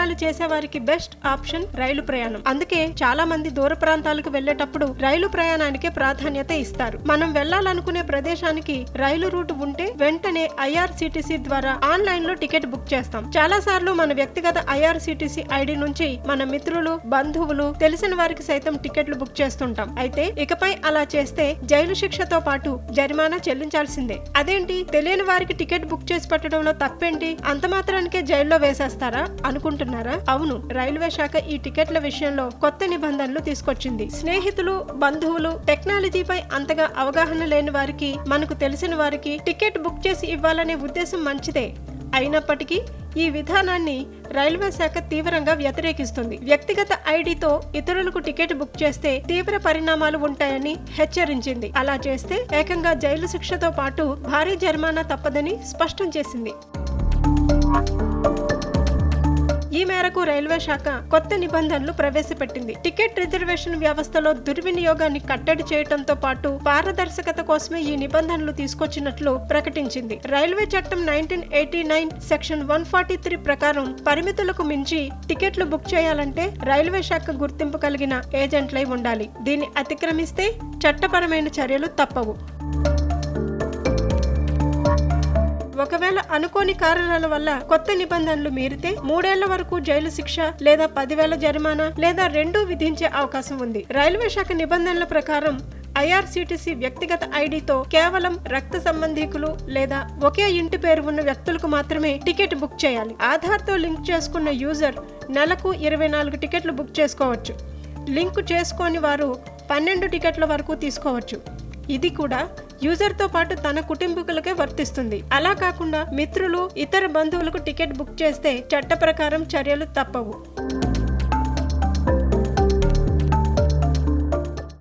ప్రయాణాలు చేసేవారికి best option రైలు ప్రయాణం. అందుకే చాలా మంది దూర ప్రాంతాలకు వెళ్ళేటప్పుడు రైలు ప్రయాణానికే ప్రాధాన్యత ఇస్తారు. మనం వెళ్ళాలనుకునే ప్రదేశానికి రైలు రూట్ ఉంటే వెంటనే ఐఆర్సిటిసి ద్వారా ఆన్లైన్లో టికెట్ బుక్ చేస్తాం. చాలా సార్లు మన వ్యక్తిగత ఐఆర్సిటిసి ఐడి నుంచి మన మిత్రులు బంధువులు తెలిసిన వారికి సైతం టికెట్లు బుక్ చేస్తుంటాం. అయితే ఇకపై అలా చేస్తే జైలు శిక్షతో పాటు జరిమానా చెల్లించాల్సిందే. అదేంటి? తెలియని వారికి టికెట్ బుక్ చేసి పెట్టడంలో తప్పేంటి? అంత మాత్రానికే జైల్లో వేసేస్తారా? అనుకుంటున్నాను. అవును రైల్వే శాఖ ఈ టికెట్ల విషయంలో కొత్త నిబంధనలు తీసుకొచ్చింది. స్నేహితులు బంధువులు టెక్నాలజీపై అంతగా అవగాహన లేని వారికి మనకు తెలిసిన వారికి టికెట్ బుక్ చేసి ఇవ్వాలనే ఉద్దేశం మంచిదే. అయినప్పటికీ ఈ విధానాన్ని రైల్వే శాఖ తీవ్రంగా వ్యతిరేకిస్తుంది. వ్యక్తిగత ఐడితో ఇతరులకు టికెట్ బుక్ చేస్తే తీవ్ర పరిణామాలు ఉంటాయని హెచ్చరించింది. అలా చేస్తే ఏకంగా జైలు శిక్షతో పాటు భారీ జరిమానా తప్పదని స్పష్టం చేసింది. ఈ మేరకు రైల్వే శాఖ కొత్త నిబంధనలు ప్రవేశపెట్టింది. టికెట్ రిజర్వేషన్ వ్యవస్థలో దుర్వినియోగాన్ని కట్టడి చేయడంతో పాటు పారదర్శకత కోసమే ఈ నిబంధనలు తీసుకొచ్చినట్లు ప్రకటించింది. రైల్వే చట్టం nineteen eighty nine section one forty three ప్రకారం పరిమితులకు మించి టికెట్లు బుక్ చేయాలంటే రైల్వే శాఖ గుర్తింపు కలిగిన ఏజెంట్లై ఉండాలి. దీన్ని అతిక్రమిస్తే చట్టపరమైన చర్యలు తప్పవు. ఒకవేళ అనుకోని కారణాల వల్ల కొత్త నిబంధనలు మీరితే మూడేళ్ళ వరకు జైలు శిక్ష లేదా పదివేల జరిమానా లేదా రెండూ విధించే అవకాశం ఉంది. రైల్వే శాఖ నిబంధనల ప్రకారం ఐఆర్సీటీసీ వ్యక్తిగత ఐడితో కేవలం రక్త సంబంధీకులు లేదా ఒకే ఇంటి పేరు ఉన్న వ్యక్తులకు మాత్రమే టికెట్ బుక్ చేయాలి. ఆధార్తో లింక్ చేసుకున్న యూజర్ నెలకు ఇరవై నాలుగు టికెట్లు బుక్ చేసుకోవచ్చు. లింక్ చేసుకోని వారు పన్నెండు టికెట్ల వరకు తీసుకోవచ్చు. ఇది కూడా యూజర్తో పాటు తన కుటుంబీకులకే వర్తిస్తుంది. అలా కాకుండా మిత్రులు ఇతర బంధువులకు టికెట్ బుక్ చేస్తే చట్ట ప్రకారం చర్యలు తప్పవు.